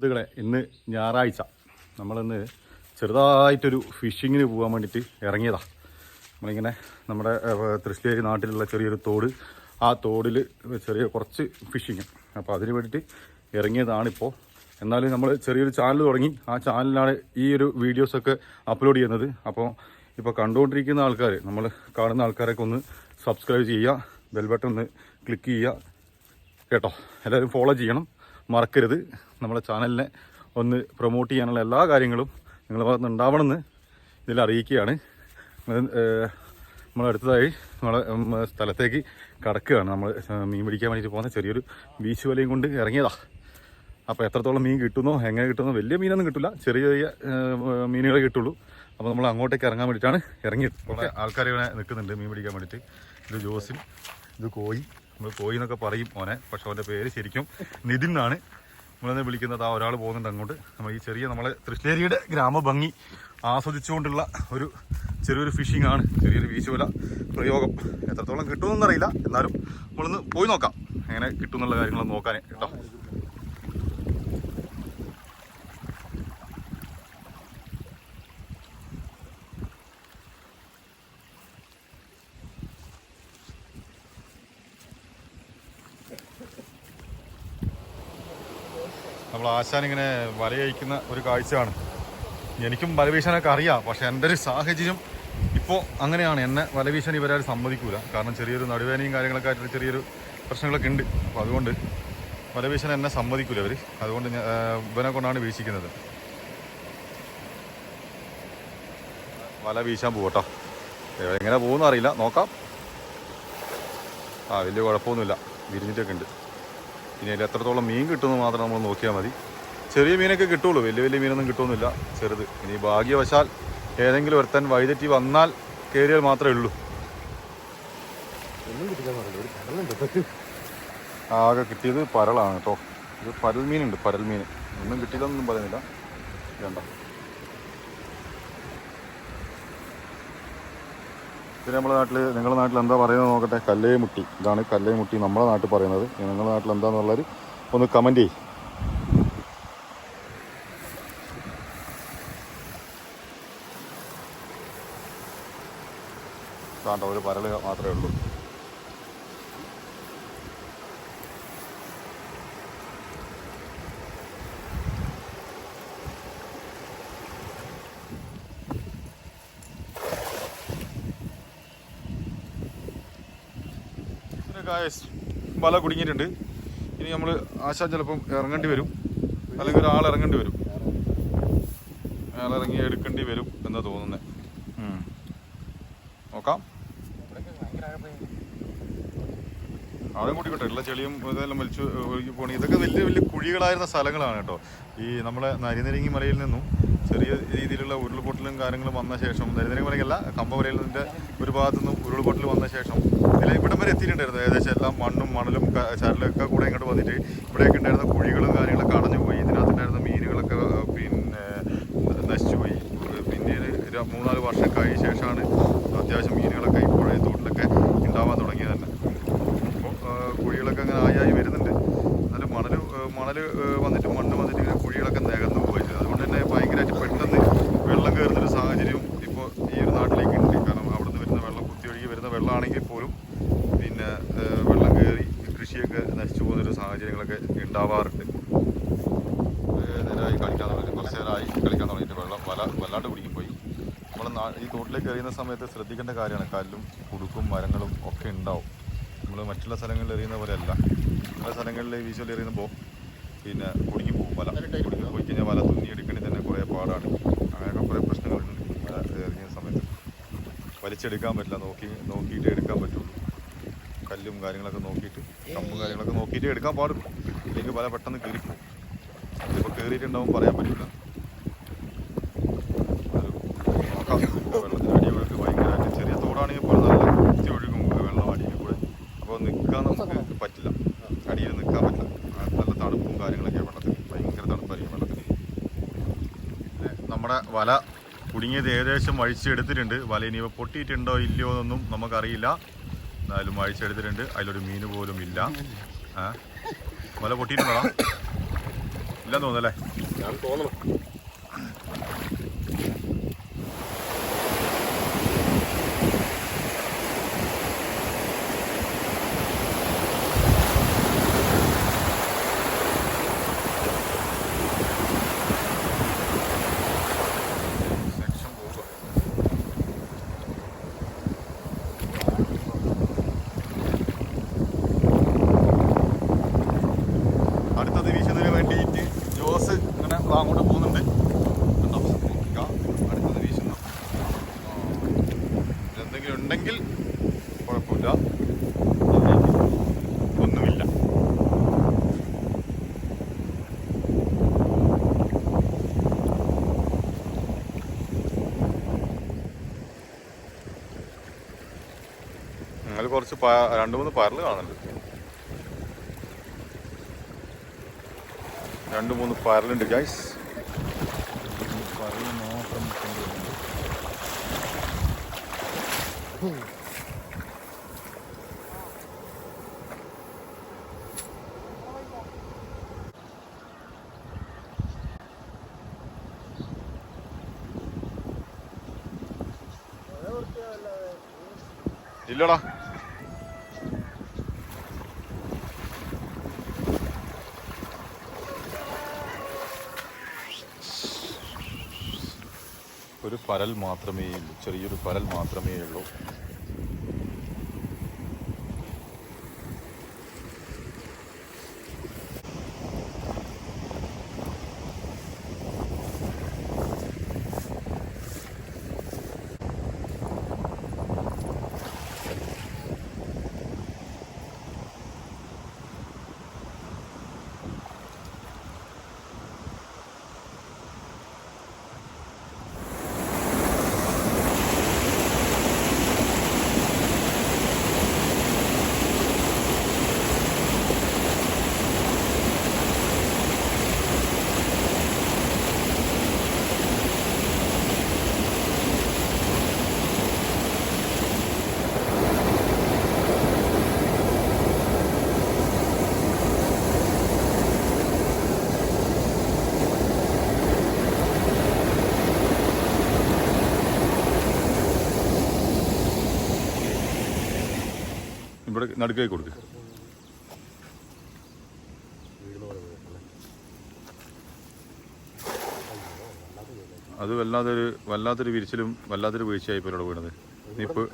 സുഹൃത്തുക്കളെ ഇന്ന് ഞായറാഴ്ച. നമ്മളിന്ന് ചെറുതായിട്ടൊരു ഫിഷിങ്ങിന് പോകാൻ വേണ്ടിയിട്ട് ഇറങ്ങിയതാ. നമ്മളിങ്ങനെ നമ്മുടെ തൃശ്ശേരി നാട്ടിലുള്ള ചെറിയൊരു തോട്. ആ തോടിൽ ചെറിയ കുറച്ച് ഫിഷിങ്. അപ്പോൾ അതിന് വേണ്ടിയിട്ട് ഇറങ്ങിയതാണിപ്പോൾ. എന്നാലും നമ്മൾ ചെറിയൊരു ചാനൽ തുടങ്ങി. ആ ചാനലിലാണ് ഈ ഒരു വീഡിയോസൊക്കെ അപ്ലോഡ് ചെയ്യുന്നത്. അപ്പോൾ ഇപ്പോൾ കണ്ടുകൊണ്ടിരിക്കുന്ന ആൾക്കാർ നമ്മൾ കാണുന്ന ആൾക്കാരൊക്കെ ഒന്ന് സബ്സ്ക്രൈബ് ചെയ്യുക ബെൽ ബട്ടൺ ഒന്ന് ക്ലിക്ക് ചെയ്യുക. കേട്ടോ എല്ലാവരും ഫോളോ ചെയ്യണം. മറക്കരുത്. നമ്മുടെ ചാനലിനെ ഒന്ന് പ്രൊമോട്ട് ചെയ്യാനുള്ള എല്ലാ കാര്യങ്ങളും നിങ്ങളുടെ ഭാഗത്ത് ഉണ്ടാവണമെന്ന് ഇതിൽ അറിയിക്കുകയാണ്. നമ്മൾ അടുത്തതായി നമ്മളെ സ്ഥലത്തേക്ക് കടക്കുകയാണ്. നമ്മൾ മീൻ പിടിക്കാൻ വേണ്ടിയിട്ട് പോകുന്ന ചെറിയൊരു ബീച്ച് വലയും കൊണ്ട് ഇറങ്ങിയതാ. അപ്പോൾ എത്രത്തോളം മീൻ കിട്ടുന്നോ എങ്ങനെ കിട്ടുന്നോ വലിയ മീനൊന്നും കിട്ടില്ല. ചെറിയ ചെറിയ മീനുകളെ കിട്ടുള്ളൂ. അപ്പോൾ നമ്മൾ അങ്ങോട്ടേക്ക് ഇറങ്ങാൻ വേണ്ടിയിട്ടാണ് ഇറങ്ങിയത്. ആൾക്കാർ ഇവിടെ നിൽക്കുന്നുണ്ട് മീൻ പിടിക്കാൻ വേണ്ടിയിട്ട്. ഇത് ജോസിൻ ഇത് കോയി. നമ്മൾ കോയി എന്നൊക്കെ പറയും മോനെ പക്ഷെ അവന്റെ പേര് ശരിക്കും നിതിൻ എന്നാണ്. നമ്മളെന്നെ വിളിക്കുന്നത് ആ ഒരാൾ പോകുന്നുണ്ട് അങ്ങോട്ട്. നമ്മൾ ഈ ചെറിയ നമ്മളെ തൃശ്ശേരിയുടെ ഗ്രാമഭംഗി ആസ്വദിച്ചുകൊണ്ടുള്ള ഒരു ചെറിയൊരു ഫിഷിംഗ് ആണ്. ചെറിയൊരു വീശുവല പ്രയോഗം. എത്രത്തോളം കിട്ടുമെന്നറിയില്ല. എന്നാലും നമ്മളൊന്ന് പോയി നോക്കാം. എങ്ങനെ കിട്ടുമെന്നുള്ള കാര്യങ്ങളൊന്ന് നോക്കാൻ കേട്ടോ. നമ്മൾ ആശാൻ ഇങ്ങനെ വലയഴിക്കുന്ന ഒരു കാഴ്ചയാണ്. എനിക്കും വലവീശാനൊക്കെ അറിയാം പക്ഷെ എന്റെ ഒരു സാഹചര്യം. ഇപ്പോൾ അങ്ങനെയാണ് എന്നെ വലവീശാൻ ഇവരാരും സമ്മതിക്കൂല. കാരണം ചെറിയൊരു നടുവേനയും കാര്യങ്ങളൊക്കെ ആയിട്ട് ചെറിയൊരു പ്രശ്നങ്ങളൊക്കെ ഉണ്ട്. അപ്പോൾ അതുകൊണ്ട് വലവീശാൻ എന്നെ സമ്മതിക്കൂല അവർ അതുകൊണ്ട് ഇവനെ കൊണ്ടാണ് വീശിക്കുന്നത്. വല വീശാൻ പോകട്ടോ എങ്ങനെ പോകുമെന്ന് അറിയില്ല നോക്കാം. ആ വലിയ കുഴപ്പമൊന്നുമില്ല. വിരിഞ്ഞിട്ടൊക്കെ ഉണ്ട്. ഇനി അതിൽ എത്രത്തോളം മീൻ കിട്ടുമെന്ന് മാത്രം നമ്മൾ നോക്കിയാൽ മതി. ചെറിയ മീനൊക്കെ കിട്ടുള്ളൂ. വലിയ വലിയ മീനൊന്നും കിട്ടുമെന്നില്ല. ചെറുത്. ഇനി ഭാഗ്യവശാൽ ഏതെങ്കിലും ഒരുത്തൻ വൈതെറ്റി വന്നാൽ കയറിയാൽ മാത്രമേ ഉള്ളൂ. ആകെ കിട്ടിയത് പരളാണ് കേട്ടോ. ഇത് പരൽ മീനുണ്ട് പരൽ മീൻ ഒന്നും കിട്ടിയില്ലെന്നൊന്നും പറയുന്നില്ല. വേണ്ട പിന്നെ നമ്മുടെ നാട്ടിൽ നിങ്ങളുടെ നാട്ടിൽ എന്താ പറയുന്നത് നോക്കട്ടെ? കല്ലേ മുട്ടി ഇതാണ് കല്ലേ മുട്ടി നമ്മുടെ നാട്ടിൽ പറയുന്നത്. നിങ്ങളുടെ നാട്ടിൽ എന്താണെന്നുള്ളത് ഒന്ന് കമന്റ് ചെയ്യും. വേണ്ട ഒരു പരൽ മാത്രമേ ഉള്ളൂ. ഗായസ് വല കുടുങ്ങിയിട്ടുണ്ട്. ഇനി നമ്മൾ ആശാൻ ചിലപ്പം ഇറങ്ങേണ്ടി വരും. അല്ലെങ്കിൽ ഒരാൾ ഇറങ്ങേണ്ടി വരും. അയാൾ ഇറങ്ങി എടുക്കേണ്ടി വരും എന്നാ തോന്നുന്നത് നോക്കാം. ആഴം കൂട്ടിക്കോട്ടെ. എല്ലാ ചെളിയും ഇതെല്ലാം വലിച്ചു പോകണി ഇതൊക്കെ വലിയ വലിയ കുഴികളായിരുന്ന സ്ഥലങ്ങളാണ് കേട്ടോ. ഈ നമ്മളെ നരിനരങ്ങി മലയിൽ നിന്നും ചെറിയ രീതിയിലുള്ള ഉരുൾപൊട്ടലും കാര്യങ്ങളും വന്ന ശേഷം ദരിദ്രം മലയല്ല കമ്പവരയിലിന്റെ ഒരു ഭാഗത്തു നിന്നും ഉരുൾപൊട്ടൽ വന്ന ശേഷം ഇതിലെ ഇവിടം വരെ എത്തിയിട്ടുണ്ടായിരുന്നു. ഏകദേശം എല്ലാം മണ്ണും മണലും ചരലൊക്കെ കൂടെ ഇങ്ങോട്ട് വന്നിട്ട് ഇവിടെയൊക്കെ ഉണ്ടായിരുന്ന കുഴികളും കാര്യങ്ങളൊക്കെ അടഞ്ഞു പോയി ഇതിനകത്തുണ്ടായിരുന്ന മീനുകളൊക്കെ പിന്നെ നശിച്ചു പോയി പിന്നീട് മൂന്നാൽ വർഷം കഴിഞ്ഞ ശേഷമാണ് അത്യാവശ്യം മീനുകളൊക്കെ ഇപ്പോഴേ പുഴ തോട്ടിലൊക്കെ ഉണ്ടാവാൻ തുടങ്ങിയത് തന്നെ. അപ്പോൾ കുഴികളൊക്കെ അങ്ങനെ ആയി ആയി വരുന്നുണ്ട്. എന്നാലും മണൽ മണൽ വന്നിട്ട് മണ്ണ് വന്നിട്ട് ഇങ്ങനെ കുഴികളൊക്കെ നികന്നു പോയി അതുകൊണ്ട് തന്നെ ഭയങ്കരമായിട്ട് പെട്ടെന്ന് വെള്ളം കയറുന്നൊരു സാഹചര്യവും ഇപ്പോൾ ഈ ഒരു നാട്ടിലേക്ക് ഉണ്ട് കാരണം അവിടെ നിന്ന് വരുന്ന വെള്ളം കുത്തിയൊഴുകി വരുന്ന വെള്ളമാണെങ്കിൽ പോലും പിന്നെ ഏഹ്, വെള്ളം കയറി കൃഷിയൊക്കെ നശിച്ചു പോകുന്നൊരു സാഹചര്യങ്ങളൊക്കെ ഉണ്ടാവാറുണ്ട് ഏഹ്, നേരമായി കളിക്കാൻ തുടങ്ങി കുറച്ച് നേരമായി കളിക്കാൻ തുടങ്ങിയിട്ട് വെള്ളം വല വല്ലാണ്ട് കുടുങ്ങി പോയി. നമ്മൾ ഈ തോട്ടിലേക്ക് എറിയുന്ന സമയത്ത് ശ്രദ്ധിക്കേണ്ട കാര്യമാണ്. കല്ലും കുടുക്കും മരങ്ങളും ഒക്കെ ഉണ്ടാവും. നമ്മൾ മറ്റുള്ള സ്ഥലങ്ങളിൽ എറിയുന്ന പോലെയല്ല. പല സ്ഥലങ്ങളിൽ വീശുവൽ എറിയുമ്പോൾ പിന്നെ കുടുങ്ങി പോകും വല. കുടുങ്ങി പോയി കഴിഞ്ഞാൽ വല തുന്നിയെടുക്കണമെങ്കിൽ തന്നെ കുറേ പാടാണ്. അങ്ങനെയൊക്കെ കുറേ പ്രശ്നങ്ങളുണ്ട് വല എറിയുന്ന സമയത്ത്. വലിച്ചെടുക്കാൻ പറ്റില്ല. നോക്കി നോക്കിയിട്ട് എടുക്കാൻ പറ്റുള്ളൂ. കല്ലും കാര്യങ്ങളൊക്കെ നോക്കിയിട്ട് കമ്പും കാര്യങ്ങളൊക്കെ നോക്കിയിട്ട് എടുക്കാൻ പാടുള്ളൂ. ഇല്ലെങ്കിൽ വല പെട്ടെന്ന് കയറിപ്പോകും ഇതിപ്പോൾ കയറിയിട്ടുണ്ടാവും പറയാൻ പറ്റില്ല ഒരു നോക്കാം വെള്ളത്തിന് അടിയൊഴുക്ക് ഭയങ്കരമായിട്ട് ചെറിയ തോടാണെങ്കിൽ പോലും നല്ല കുത്തി ഒഴുകും വെള്ളം അടിയിൽ കൂടെ. അപ്പോൾ നിൽക്കാൻ നമുക്ക് പറ്റില്ല. അടിയിൽ നിൽക്കാൻ പറ്റില്ല. നല്ല തണുപ്പും കാര്യങ്ങളൊക്കെ വെള്ളത്തിന് ഭയങ്കര തണുപ്പായിരിക്കും വെള്ളത്തിന് പിന്നെ നമ്മുടെ വല കുടുങ്ങിയത് ഏകദേശം അഴിച്ചെടുത്തിട്ടുണ്ട് വല ഇനി പൊട്ടിയിട്ടുണ്ടോ ഇല്ലയോ എന്നൊന്നും നമുക്കറിയില്ല. എന്നാലും അഴിച്ചെടുത്തിട്ടുണ്ട് അതിലൊരു മീൻ പോലും ഇല്ല. വല പൊട്ടിയിട്ടുണ്ടോ? ഇല്ലെന്ന് തോന്നുന്നല്ലേ ഞാൻ തോന്നണം. അങ്ങോട്ട് പോകുന്നുണ്ട്. കണ്ടോ? അടുത്ത ഉണ്ടെങ്കിൽ കുഴപ്പമില്ല. ഒന്നുമില്ല. നിങ്ങൾ കുറച്ച് രണ്ട് മൂന്ന് പരൽ കാണുന്നുണ്ട്. രണ്ട് മൂന്ന് പരലുണ്ട് ഗൈസ് പരൽ മാത്രം ഇല്ലടാ. ഒരു പരൽ മാത്രമേ ചെറിയൊരു പരൽ മാത്രമേ ഉള്ളൂ ഇവിടെ നടുക്കായി കൊടുക്കുക വീഴല്ലേ അത് വല്ലാത്തൊരു വല്ലാത്തൊരു വിരിച്ചിലും വല്ലാത്തൊരു വീഴ്ചയായി ഇപ്പോൾ ഇവിടെ വീണത് ഇനിയിപ്പോൾ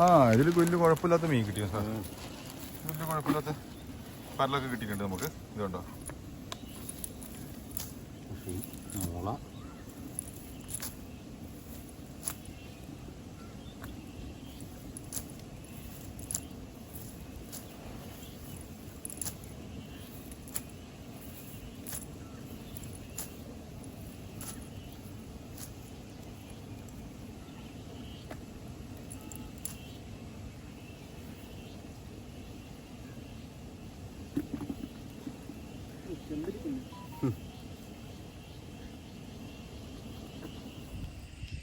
ആ ഇതിൽ വലിയ കുഴപ്പമില്ലാത്ത മീൻ കിട്ടിയോ സാർ വലിയ കുഴപ്പമില്ലാത്ത പരലൊക്കെ കിട്ടിയിട്ടുണ്ട് നമുക്ക് ഇതുണ്ടോ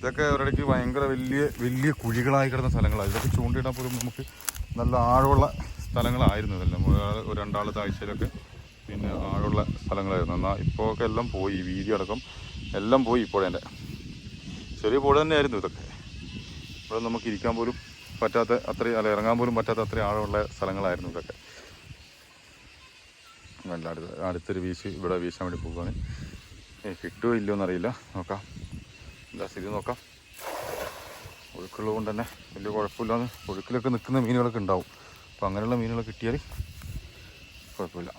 ഇതൊക്കെ ഒരിടയ്ക്ക് ഭയങ്കര വലിയ വലിയ കുഴികളായി കിടന്ന സ്ഥലങ്ങളാണ്. ഇതൊക്കെ ചൂണ്ടിയിടാൻ പോലും നമുക്ക് നല്ല ആഴമുള്ള സ്ഥലങ്ങളായിരുന്നു ഇതെല്ലാം. ഒരു- രണ്ടാൾ താഴ്ചയിലൊക്കെ പിന്നെ ആഴമുള്ള സ്ഥലങ്ങളായിരുന്നു. എന്നാൽ ഇപ്പോൾ ഒക്കെ എല്ലാം പോയി. വീതി അടക്കം എല്ലാം പോയി ഇപ്പോഴേന്റെ ചെറിയ പുഴ തന്നെയായിരുന്നു ഇതൊക്കെ. ഇവിടെ നമുക്ക് ഇരിക്കാൻ പോലും പറ്റാത്ത അത്രയും അല്ല ഇറങ്ങാൻ പോലും പറ്റാത്ത അത്രയും ആഴമുള്ള സ്ഥലങ്ങളായിരുന്നു ഇതൊക്കെ. നല്ല അടുത്ത് അടുത്തൊരു വീശ് ഇവിടെ വീശാൻ വേണ്ടി പോവുകയാണ്. ഏ, കിട്ടുമോ ഇല്ലയോ എന്നറിയില്ല നോക്കാം. എന്താ സ്ഥിതി നോക്കാം. ഒഴുക്കുള്ളത് കൊണ്ട് തന്നെ വലിയ കുഴപ്പമില്ലാന്ന് ഒഴുക്കിലൊക്കെ നിൽക്കുന്ന മീനുകളൊക്കെ ഉണ്ടാവും. അപ്പോൾ അങ്ങനെയുള്ള മീനുകൾ കിട്ടിയാൽ കുഴപ്പമില്ല.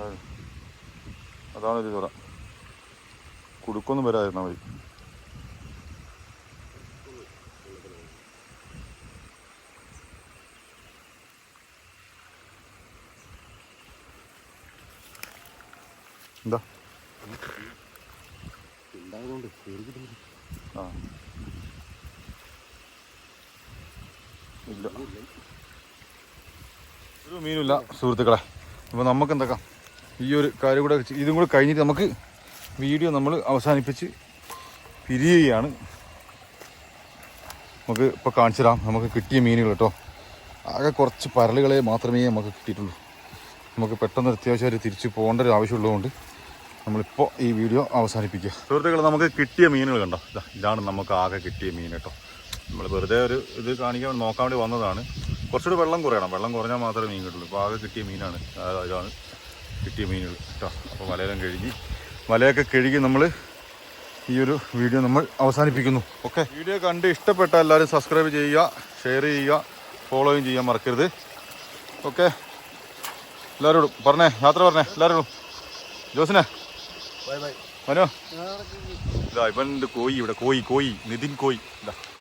അതെ. അതാണ് ഒരു തുറ കുടുക്കൊന്നും വരാതിരുന്നാൽ മതി. എന്താ? ആ. ഒരു മീനുമില്ല സുഹൃത്തുക്കളെ. അപ്പോൾ നമുക്ക് എന്തൊക്കെ ഈ ഒരു കാര്യം കൂടെ ഇതും കൂടെ കഴിഞ്ഞിട്ട് നമുക്ക് വീഡിയോ നമ്മൾ അവസാനിപ്പിച്ച് പിരിയുകയാണ്. നമുക്ക് ഇപ്പോൾ കാണിച്ചു തരാം. നമുക്ക് കിട്ടിയ മീനുകൾ കേട്ടോ. ആകെ കുറച്ച് പരലുകളെ മാത്രമേ നമുക്ക് കിട്ടിയിട്ടുള്ളൂ. നമുക്ക് പെട്ടെന്ന് അത്യാവശ്യമായിട്ട് തിരിച്ച് പോകേണ്ട ഒരു ആവശ്യമുള്ളതുകൊണ്ട് നമ്മളിപ്പോൾ ഈ വീഡിയോ അവസാനിപ്പിക്കുക. സുഹൃത്തുക്കൾ നമുക്ക് കിട്ടിയ മീനുകൾ കണ്ടോ? ഇതാ ഇതാണ് നമുക്ക് ആകെ കിട്ടിയ മീൻ കേട്ടോ. നമ്മൾ വെറുതെ ഒരു ഇത് കാണിക്കാൻ നോക്കാൻ വേണ്ടി വന്നതാണ്. കുറച്ചുകൂടി വെള്ളം കുറയണം. വെള്ളം കുറഞ്ഞാൽ മാത്രമേ മീൻ കിട്ടുള്ളൂ. ഇപ്പോൾ ആകെ കിട്ടിയ മീനാണ്. ഇതാണ് കിട്ടിയ മീനുകൾ കേട്ടോ. അപ്പോൾ വലയെല്ലാം കഴുകി വലയൊക്കെ കഴുകി നമ്മൾ ഈ ഒരു വീഡിയോ നമ്മൾ അവസാനിപ്പിക്കുന്നു. ഓക്കെ? വീഡിയോ കണ്ട് ഇഷ്ടപ്പെട്ട എല്ലാവരും സബ്സ്ക്രൈബ് ചെയ്യുക ഷെയർ ചെയ്യുക ഫോളോയും ചെയ്യാൻ മറക്കരുത്. ഓക്കെ? എല്ലാവരോടും പറഞ്ഞേ യാത്ര പറഞ്ഞേ എല്ലാവരോടും ജോസിനെ. മനോ. ഇതാ ഇവന്റെ കോയി ഇവിടെ. കോയി കോയി. നിതിൻ കോയി. ഇതാ.